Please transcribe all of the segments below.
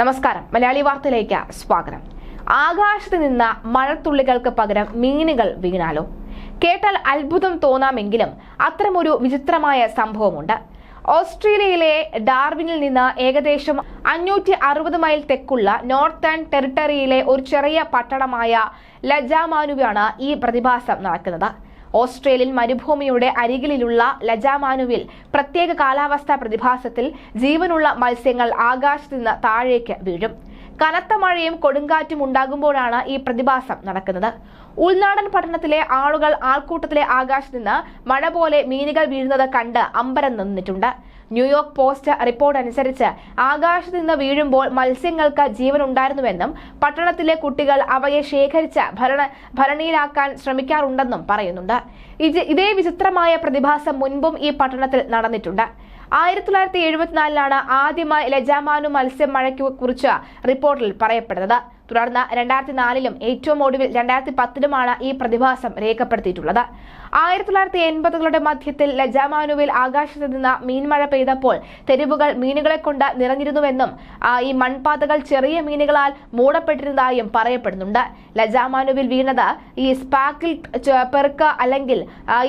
നമസ്കാരം. മലയാളി വാർത്തയിലേക്ക് സ്വാഗതം. ആകാശത്ത് നിന്ന് മഴത്തുള്ളികൾക്ക് പകരം മീനുകൾ വീണാലോ? കേട്ടാൽ അത്ഭുതം തോന്നാമെങ്കിലും അത്തരമൊരു വിചിത്രമായ സംഭവമുണ്ട്. ഓസ്ട്രേലിയയിലെ ഡാർവിനിൽ നിന്ന് ഏകദേശം അഞ്ഞൂറ്റി അറുപത് മൈൽ തെക്കുള്ള നോർത്തേൺ ടെറിട്ടറിയിലെ ഒരു ചെറിയ പട്ടണമായ ലജാമാനുവാണ് ഈ പ്രതിഭാസം നടക്കുന്നത്. ഓസ്ട്രേലിയൻ മരുഭൂമിയുടെ അരികിലുള്ള ലജാമാനുവിൽ പ്രത്യേക കാലാവസ്ഥാ പ്രതിഭാസത്തിൽ ജീവനുള്ള മത്സ്യങ്ങൾ ആകാശത്ത് നിന്ന് താഴേക്ക് വീഴും. കനത്ത മഴയും കൊടുങ്കാറ്റും ഉണ്ടാകുമ്പോഴാണ് ഈ പ്രതിഭാസം നടക്കുന്നത്. ഉൾനാടൻ പട്ടണത്തിലെ ആളുകൾ ആൾക്കൂട്ടത്തിലെ ആകാശത്ത് നിന്ന് മഴ പോലെ മീനുകൾ വീഴുന്നത് കണ്ട് അമ്പരം നിന്നിട്ടുണ്ട്. ന്യൂയോർക്ക് പോസ്റ്റ് റിപ്പോർട്ട് അനുസരിച്ച് ആകാശത്ത് നിന്ന് വീഴുമ്പോൾ മത്സ്യങ്ങൾക്ക് ജീവൻ ഉണ്ടായിരുന്നുവെന്നും പട്ടണത്തിലെ കുട്ടികൾ അവയെ ശേഖരിച്ച് ഭരണ ഭരണിയിലാക്കാൻ ശ്രമിക്കാറുണ്ടെന്നും പറയുന്നുണ്ട്. ഇതേ വിചിത്രമായ പ്രതിഭാസം മുൻപും ഈ പട്ടണത്തിൽ നടന്നിട്ടുണ്ട്. ആയിരത്തി തൊള്ളായിരത്തി എഴുപത്തിനാലിലാണ് ആദ്യമായി ലജാമാനു മത്സ്യം മഴയ്ക്ക് കുറിച്ച് റിപ്പോർട്ടിൽ പറയപ്പെടുന്നത്. തുടർന്ന് രണ്ടായിരത്തി നാലിലും ഏറ്റവും ഒടുവിൽ രണ്ടായിരത്തി പത്തിലുമാണ് ഈ പ്രതിഭാസം രേഖപ്പെടുത്തിയിട്ടുള്ളത്. ആയിരത്തി തൊള്ളായിരത്തി എൺപതുകളുടെ മധ്യത്തിൽ ലജാമാനുവിൽ ആകാശത്ത് നിന്ന് മീൻമഴ പെയ്തപ്പോൾ തെരുവുകൾ മീനുകളെ കൊണ്ട് നിറഞ്ഞിരുന്നുവെന്നും ഈ മൺപാതകൾ ചെറിയ മീനുകളാൽ മൂടപ്പെട്ടിരുന്നതായും പറയപ്പെടുന്നുണ്ട്. ലജാമാനുവിൽ വീണത് ഈ സ്പാക്കിൽ പെർക്ക അല്ലെങ്കിൽ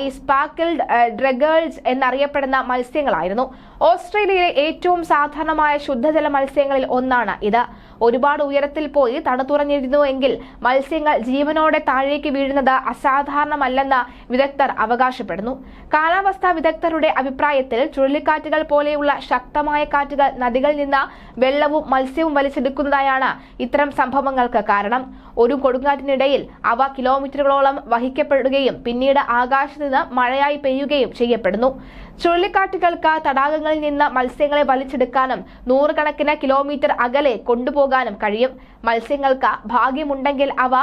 ഈ സ്പാക്കിൾഡ് ഡ്രഗേൾസ് എന്നറിയപ്പെടുന്ന മത്സ്യങ്ങളായിരുന്നു. ഓസ്ട്രേലിയയിലെ ഏറ്റവും സാധാരണമായ ശുദ്ധജല മത്സ്യങ്ങളിൽ ഒന്നാണ് ഇത്. ഒരുപാട് ഉയരത്തിൽ പോയി തണുത്തുറഞ്ഞിരുന്നു എങ്കിൽ മത്സ്യങ്ങൾ ജീവനോടെ താഴേക്ക് വീഴുന്നത് അസാധാരണമല്ലെന്ന് വിദഗ്ധർ അവകാശപ്പെടുന്നു. കാലാവസ്ഥാ വിദഗ്ധരുടെ അഭിപ്രായത്തിൽ ചുഴലിക്കാറ്റുകൾ പോലെയുള്ള ശക്തമായ കാറ്റുകൾ നദികളിൽ നിന്ന് വെള്ളവും മത്സ്യവും വലിച്ചെടുക്കുന്നതായാണ് ഇത്തരം സംഭവങ്ങൾക്ക് കാരണം. ഒരു കൊടുങ്കാറ്റിനിടയിൽ അവ കിലോമീറ്ററുകളോളം വഹിക്കപ്പെടുകയും പിന്നീട് ആകാശത്ത് നിന്ന് മഴയായി പെയ്യുകയും ചെയ്യപ്പെടുന്നു. ചുഴലിക്കാറ്റുകൾക്ക് തടാകങ്ങളിൽ നിന്ന് മത്സ്യങ്ങളെ വലിച്ചെടുക്കാനും നൂറുകണക്കിന് കിലോമീറ്റർ അകലെ കൊണ്ടുപോകാനും കഴിയും. മത്സ്യങ്ങൾക്ക് ഭാഗ്യമുണ്ടെങ്കിൽ അവ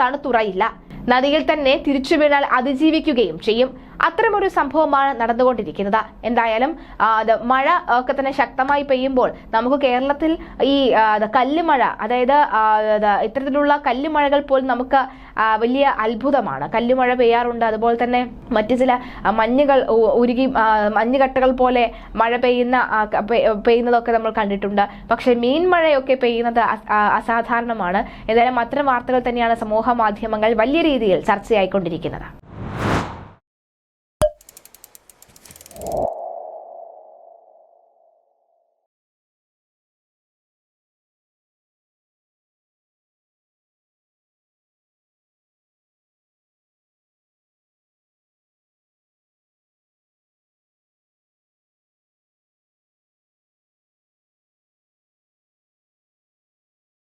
തണുത്തുറയില്ല. നദിയിൽ തന്നെ തിരിച്ചു വീണാൽ അതിജീവിക്കുകയും ചെയ്യും. അത്തരമൊരു സംഭവമാണ് നടന്നുകൊണ്ടിരിക്കുന്നത്. എന്തായാലും മഴ ഒക്കെ തന്നെ ശക്തമായി പെയ്യുമ്പോൾ നമുക്ക് കേരളത്തിൽ ഈ കല്ലുമഴ അതായത് ഇത്തരത്തിലുള്ള കല്ലുമഴകൾ പോലും നമുക്ക് വലിയ അത്ഭുതമാണ്. കല്ലുമഴ പെയ്യാറുണ്ട്. അതുപോലെ തന്നെ മറ്റു ചില മഞ്ഞുകൾ ഉരുകി മഞ്ഞുകട്ടകൾ പോലെ മഴ പെയ്യുന്ന പെയ്യുന്നതൊക്കെ നമ്മൾ കണ്ടിട്ടുണ്ട്. പക്ഷെ മീൻ മഴയൊക്കെ പെയ്യുന്നത് അസാധാരണമാണ്. ഏതായാലും അത്തരം വാർത്തകൾ തന്നെയാണ് സമൂഹ മാധ്യമങ്ങൾ വലിയ രീതിയിൽ ചർച്ചയായിക്കൊണ്ടിരിക്കുന്നത്.